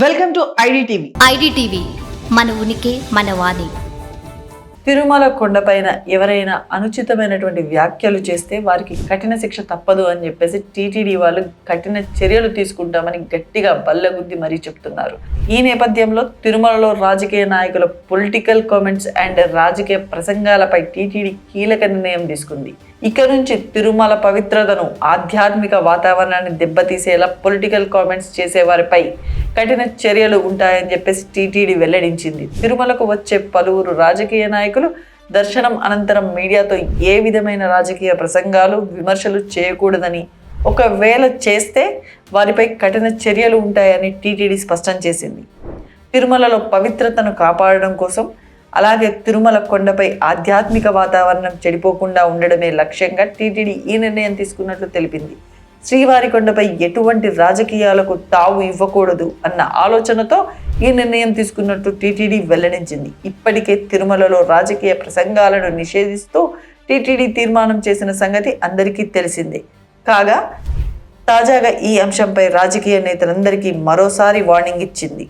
Welcome to IDTV. IDTV మన ఉనికి మన వాణి. తిరుమల కొండపైన ఎవరైనా అనుచితమైనటువంటి వ్యాఖ్యలు చేస్తే వారికి కఠిన శిక్ష తప్పదు అని చెప్పేసి టీటీడీ వాళ్ళు కఠిన చర్యలు తీసుకుంటామని గట్టిగా బల్లగుద్ది మరీ చెప్తున్నారు. ఈ నేపథ్యంలో తిరుమలలో రాజకీయ నాయకుల పొలిటికల్ కామెంట్స్ అండ్ రాజకీయ ప్రసంగాలపై టీటీడీ కీలక నిర్ణయం తీసుకుంది. ఇక నుంచి తిరుమల పవిత్రతను ఆధ్యాత్మిక వాతావరణాన్ని దెబ్బతీసేలా పొలిటికల్ కామెంట్స్ చేసే వారిపై కఠిన చర్యలు ఉంటాయని చెప్పేసి టీటీడీ వెల్లడించింది. తిరుమలకు వచ్చే పలువురు రాజకీయ నాయకులు దర్శనం అనంతరం మీడియాతో ఏ విధమైన రాజకీయ ప్రసంగాలు విమర్శలు చేయకూడదని ఒకవేళ చేస్తే వారిపై కఠిన చర్యలు ఉంటాయని టీటీడీ స్పష్టం చేసింది. తిరుమలలో పవిత్రతను కాపాడడం కోసం అలాగే తిరుమల కొండపై ఆధ్యాత్మిక వాతావరణం చెడిపోకుండా ఉండడమే లక్ష్యంగా టీటీడీ ఈ నిర్ణయం తీసుకున్నట్లు తెలిపింది. శ్రీవారి కొండపై ఎటువంటి రాజకీయాలకు తావు ఇవ్వకూడదు అన్న ఆలోచనతో ఈ నిర్ణయం తీసుకున్నట్టు టీటీడీ వెల్లడించింది. ఇప్పటికే తిరుమలలో రాజకీయ ప్రసంగాలను నిషేధిస్తూ టీటీడీ తీర్మానం చేసిన సంగతి అందరికీ తెలిసిందే. కాగా తాజాగా ఈ అంశంపై రాజకీయ నేతలందరికీ మరోసారి వార్నింగ్ ఇచ్చింది.